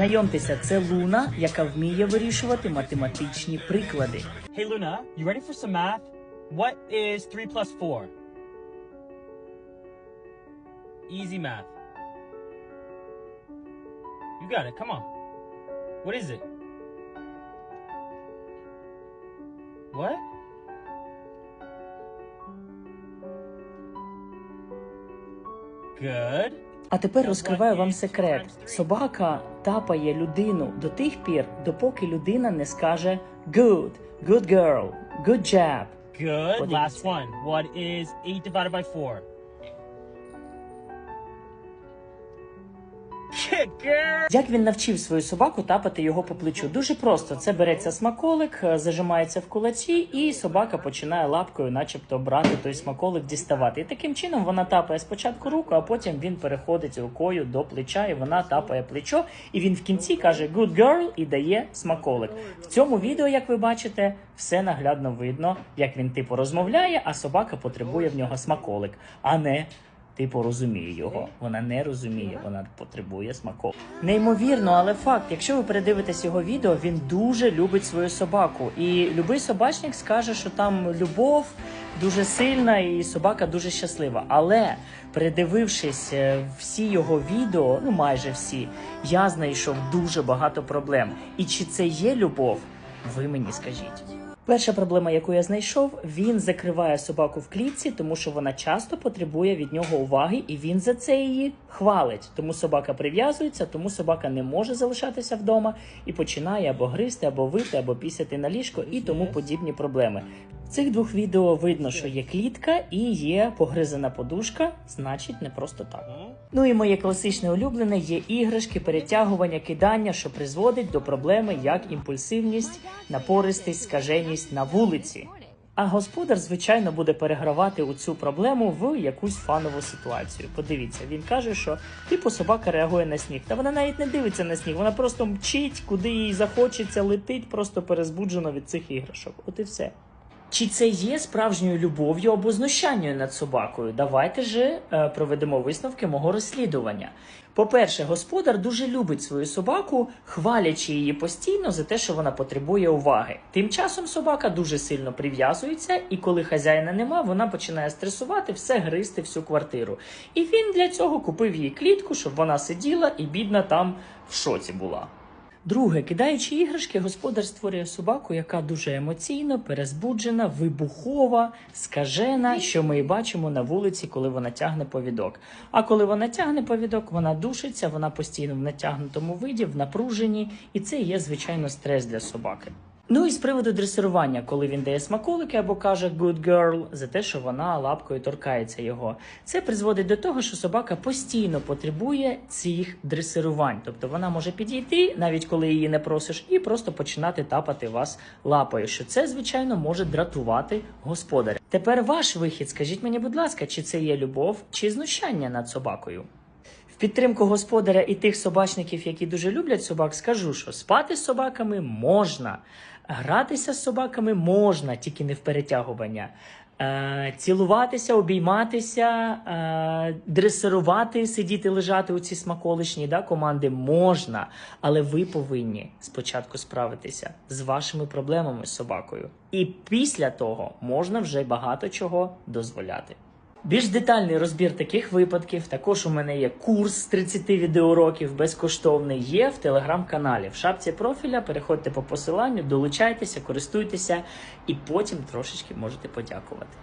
Знайомтеся, це Луна, яка вміє вирішувати математичні приклади. Hey Luna, you ready for some math? What is 3 plus 4? Easy math. You got it, come on. What is it? What? А тепер розкриваю вам секрет: собака тапає людину до тих пір, допоки людина не скаже good, good girl, good job. Good. What did Last you say? one. What is 8 divided by 4? Як він навчив свою собаку тапати його по плечу? Дуже просто. Це береться смаколик, е, зажимається в кулаці, і собака починає лапкою, начебто, брати той смаколик, діставати. І таким чином вона тапає спочатку руку, а потім він переходить рукою до плеча, і вона тапає плечо. І він в кінці каже good girl і дає смаколик. В цьому відео, як ви бачите, все наглядно видно, як він типу розмовляє, а собака потребує в нього смаколик, а не Типу розуміє його. Вона не розуміє, вона потребує смаку. Неймовірно, але факт, якщо ви передивитесь його відео, він дуже любить свою собаку. І любий собачник скаже, що там любов дуже сильна і собака дуже щаслива. Але передивившись е, всі його відео, ну майже всі, я знайшов дуже багато проблем. І чи це є любов? Ви мені скажіть. Перша проблема, яку я знайшов, він закриває собаку в клітці, тому що вона часто потребує від нього уваги, і він за це її хвалить. Тому собака прив'язується, тому собака не може залишатися вдома і починає або гризти, або вити, або пісяти на ліжко і тому подібні проблеми. Цих двох відео видно, що є клітка і є погризана подушка, значить, не просто так. Ну і моє класичне улюблене є іграшки, перетягування, кидання, що призводить до проблеми як імпульсивність, напористість, скаженість на вулиці. А господар, звичайно, буде перегравати у цю проблему в якусь фанову ситуацію. Подивіться, він каже, що типу собака реагує на сніг. Та вона навіть не дивиться на сніг, вона просто мчить, куди їй захочеться, летить, просто перезбуджена від цих іграшок. От і все. Чи це є справжньою любов'ю або знущанням над собакою? Давайте же е, проведемо висновки мого розслідування. По-перше, господар дуже любить свою собаку, хвалячи її постійно за те, що вона потребує уваги. Тим часом собака дуже сильно прив'язується, і коли хазяїна нема, вона починає стресувати, все гризти всю квартиру. І він для цього купив їй клітку, щоб вона сиділа і бідна там в шоці була. Друге, кидаючи іграшки, господар створює собаку, яка дуже емоційно, перезбуджена, вибухова, скажена, що ми і бачимо на вулиці, коли вона тягне повідок. А коли вона тягне повідок, вона душиться, вона постійно в натягнутому виді, в напруженні, і це є звичайно стрес для собаки. Ну і з приводу дресирування, коли він дає смаколики або каже good girl за те, що вона лапкою торкається його. Це призводить до того, що собака постійно потребує цих дресирувань. Тобто вона може підійти, навіть коли її не просиш, і просто починати тапати вас лапою. Що це, звичайно, може дратувати господаря. Тепер ваш вихід, скажіть мені, будь ласка, чи це є любов, чи знущання над собакою? Підтримку господаря і тих собачників, які дуже люблять собак, скажу, що спати з собаками можна, гратися з собаками можна, тільки не в перетягування. Е, цілуватися, обійматися, е, дресирувати, сидіти, лежати у ці смаколичні да, команди можна, але ви повинні спочатку справитися з вашими проблемами з собакою. І після того можна вже багато чого дозволяти. Більш детальний розбір таких випадків також у мене є курс з 30 відеоуроків безкоштовний. Є в телеграм-каналі. В шапці профіля переходьте по посиланню, долучайтеся, користуйтеся і потім трошечки можете подякувати.